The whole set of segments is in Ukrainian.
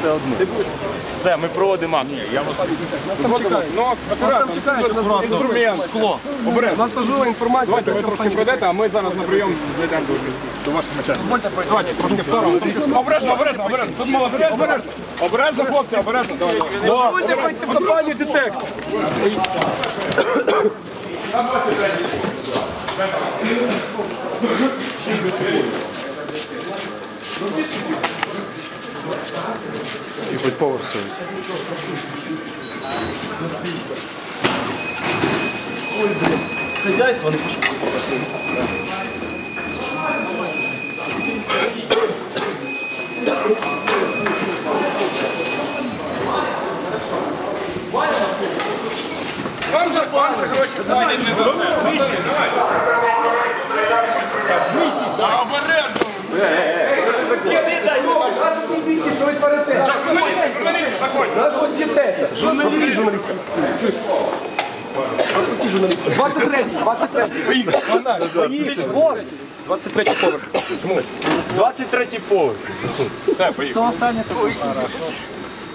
все одно. Все, ми проводимо акцію. Я вас Ну, акуратно, інструмент, скло. Обережно. Нас важлива інформація. Давайте ви трошки пройдете, а ми зараз на прийом зайдемо до, до ваших начальників. Давайте трошки в сторону. Обережно, обережно, обережно. Тут молодець, обережно. Обережно, хлопці, обережно. Давай, давай. Дозвольте пройти в компанію детект. І хоч поверх сьогодні. Хозяйство не пошли. Вам зарплату гроші платять не Журналіст, журналіст. 23, 23. 23 поверх. Чому? 23 поверх. Все, поїхали.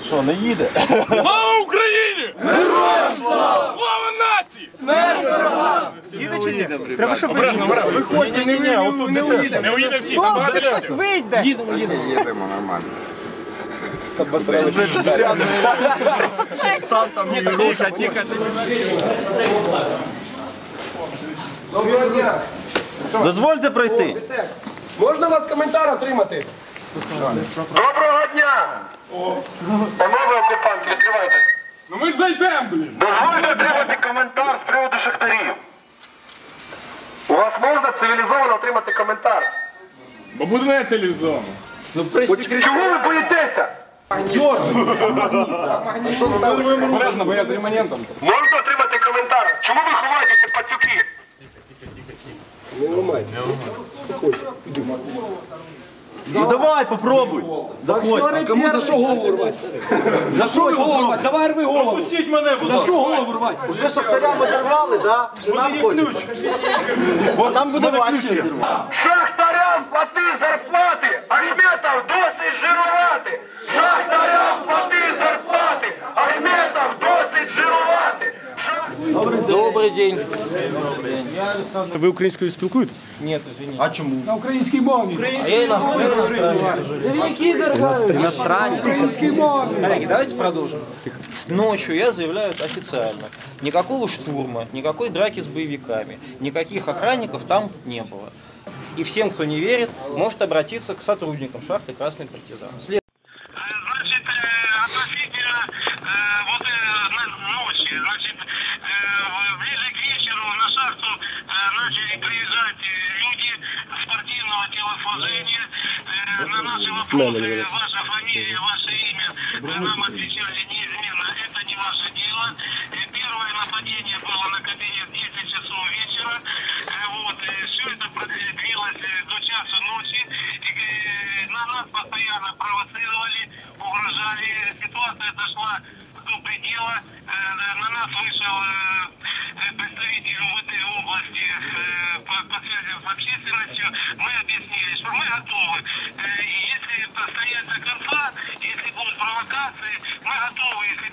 Що, не їде? Слава Україні! Героям слава! Слава нації! Їде чи ні? Треба, щоб обережно, обережно. Виходьте, ні, ні, отут не уїде. Не уїде всі, там багато місця. Вийде! Їдемо, їдемо. Сам там Ні, тихо, тихо. Доброго дня! Дозвольте пройти. Можна вас коментар отримати? Доброго дня! Панове окупанти, відкривайте. Ну ми ж зайдемо, блін. Дозвольте отримати коментар з приводу шахтарів. У вас можна цивілізовано отримати коментар? Бо буде не цивілізовано. Чому ви боїтеся? Обережно, бо я з ремонентом. Можна отримати коментар? Чому ви ховаєтеся, пацюки? Ну давай, попробуй. Заходь. А кому за що голову рвати? За що ви голову рвати? Давай рви голову. Пустіть мене, будь За ласка. що голову рвати? Уже шахтарям оторвали, да? Нам ключ. Бо нам буде важче. Шахтарям плати зарплати, Ахметов досить Добрий день. Ви українською спілкуєтесь? А чому? На українській мові. А я иностранец. Иностранец. Українській мові. Коллеги, давайте продолжим. Ночью я заявляю это официально. Никакого штурма, никакой драки с боевиками, никаких охранников там не было. И всем, кто не верит, может обратиться к сотрудникам шахты Красный партизан. Вопросы, ваша фамилия, ваше имя, э, нам отвечали неизменно, это не ваше дело. Э, Первое нападение было на кабинет в 10 часов вечера. Э, Вот, все это прод- длилось э, до часа ночи. И, э, на нас постоянно провоцировали, угрожали. Ситуация дошла до предела. Э, На нас вышел представитель МВД области по, связям с общественностью. Мы объяснили, что мы готовы. Если постоять до конца, если будут провокации, мы готовы, если